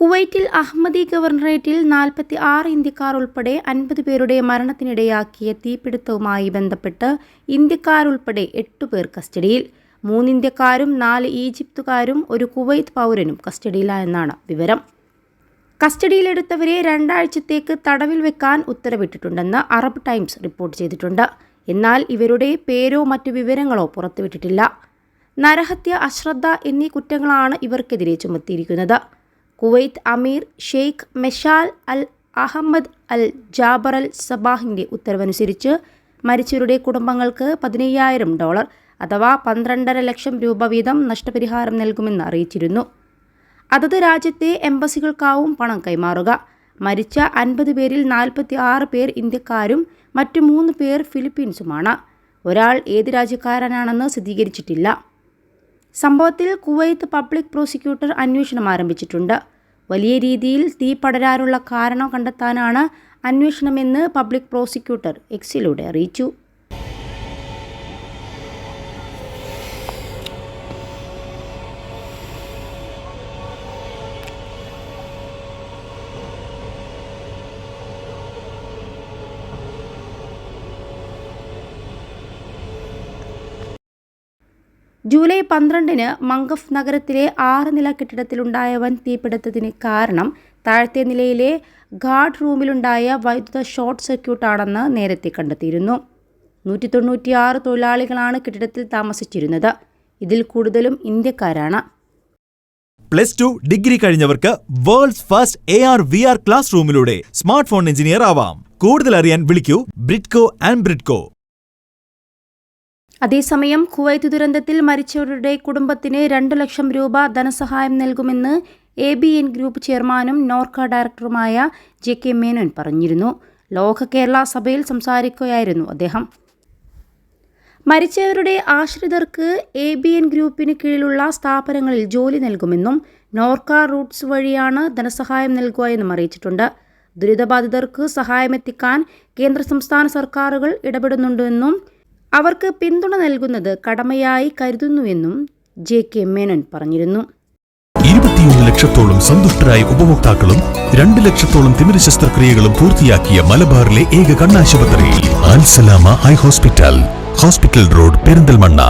കുവൈറ്റിൽ അഹമ്മദി ഗവർണറേറ്റിൽ നാൽപ്പത്തി ആറ് ഇന്ത്യക്കാർ ഉൾപ്പെടെ അൻപത് പേരുടെ മരണത്തിനിടയാക്കിയ തീപിടുത്തവുമായി ബന്ധപ്പെട്ട് ഇന്ത്യക്കാരുൾപ്പെടെ എട്ടു പേർ കസ്റ്റഡിയിൽ. മൂന്ന് ഇന്ത്യക്കാരും നാല് ഈജിപ്തുകാരും ഒരു കുവൈത്ത് പൗരനും കസ്റ്റഡിയിലായെന്നാണ് വിവരം. കസ്റ്റഡിയിലെടുത്തവരെ രണ്ടാഴ്ചത്തേക്ക് തടവിൽ വെക്കാൻ ഉത്തരവിട്ടിട്ടുണ്ടെന്ന് അറബ് ടൈംസ് റിപ്പോർട്ട് ചെയ്തിട്ടുണ്ട്. എന്നാൽ ഇവരുടെ പേരോ മറ്റു വിവരങ്ങളോ പുറത്തുവിട്ടിട്ടില്ല. നരഹത്യ അശ്രദ്ധ എന്നീ കുറ്റങ്ങളാണ് ഇവർക്കെതിരെ ചുമത്തിയിരിക്കുന്നത്. Kuwait Amir Sheikh Meshal Al Ahmad Al Jaber Al സബാഹിന്റെ ഉത്തരവനുസരിച്ച് മരിച്ചവരുടെ കുടുംബങ്ങൾക്ക് പതിനയ്യായിരം ഡോളർ അഥവാ പന്ത്രണ്ടര ലക്ഷം രൂപ വീതം നഷ്ടപരിഹാരം നൽകുമെന്ന് അറിയിച്ചിരുന്നു. അതത് രാജ്യത്തെ എംബസികൾക്കാവും പണം കൈമാറുക. മരിച്ച അൻപത് പേരിൽ നാൽപ്പത്തി ആറ് പേർ ഇന്ത്യക്കാരും മറ്റു മൂന്ന് പേർ ഫിലിപ്പീൻസുമാണ്. ഒരാൾ ഏത് രാജ്യക്കാരനാണെന്ന് സ്ഥിരീകരിച്ചിട്ടില്ല. സംഭവത്തിൽ കുവൈത്ത് പബ്ലിക് പ്രോസിക്യൂട്ടർ അന്വേഷണം ആരംഭിച്ചിട്ടുണ്ട്. വലിയ രീതിയിൽ തീ പടരാനുള്ള കാരണം കണ്ടെത്താനാണ് അന്വേഷണമെന്ന് പബ്ലിക് പ്രോസിക്യൂട്ടർ എക്സിലൂടെ അറിയിച്ചു. ജൂലൈ പന്ത്രണ്ടിന് മംഗഫ് നഗരത്തിലെ ആറ് നില കെട്ടിടത്തിലുണ്ടായ വൻ തീപിടുത്തത്തിന് കാരണം താഴത്തെ നിലയിലെ ഗാർഡ് റൂമിലുണ്ടായ വൈദ്യുത ഷോർട്ട് സർക്യൂട്ടാണെന്ന് നേരത്തെ കണ്ടെത്തിയിരുന്നു. നൂറ്റി തൊണ്ണൂറ്റിയാറ് തൊഴിലാളികളാണ് കെട്ടിടത്തിൽ താമസിച്ചിരുന്നത്. ഇതിൽ കൂടുതലും ഇന്ത്യക്കാരാണ്. Plus two degree കഴിഞ്ഞവർക്ക് world's first A R V R class റൂമിലൂടെ smart phone engineer ആവാം. കൂടുതൽ അറിയാൻ വിളിക്കൂ. ബ്രിഡ്കോ ആൻഡ് ബ്രിഡ്കോ. അതേസമയം കുവൈത്ത് ദുരന്തത്തിൽ മരിച്ചവരുടെ കുടുംബത്തിന് രണ്ടു ലക്ഷം രൂപ ധനസഹായം നൽകുമെന്ന് എ ബി എൻ ഗ്രൂപ്പ് ചെയർമാനും നോർക്ക ഡയറക്ടറുമായ ജെ കെ മേനോൻ പറഞ്ഞിരുന്നു. ലോക കേരള സഭയിൽ സംസാരിക്കുകയായിരുന്നു അദ്ദേഹം. മരിച്ചവരുടെ ആശ്രിതർക്ക് എ ബി എൻ ഗ്രൂപ്പിന് കീഴിലുള്ള സ്ഥാപനങ്ങളിൽ ജോലി നൽകുമെന്നും നോർക്ക റൂട്ട്സ് വഴിയാണ് ധനസഹായം നൽകുക എന്നും അറിയിച്ചിട്ടുണ്ട്. ദുരിതബാധിതർക്ക് സഹായമെത്തിക്കാൻ കേന്ദ്ര സംസ്ഥാന സർക്കാരുകൾ ഇടപെടുന്നുണ്ടെന്നും അവർക്ക് പിന്തുണ നൽകുന്നത് കടമയായി കരുതുന്നുവെന്നും ജെ കെ മേനൻ പറഞ്ഞിരുന്നു. ഇരുപത്തിയൊന്ന് ലക്ഷത്തോളം സന്തുഷ്ടരായ ഉപഭോക്താക്കളും രണ്ട് ലക്ഷത്തോളം തിമിര ശസ്ത്രക്രിയകളും പൂർത്തിയാക്കിയ മലബാറിലെ ഏക കണ്ണാശുപത്രി Alsalama eye hospital hospital road Perinthalmanna.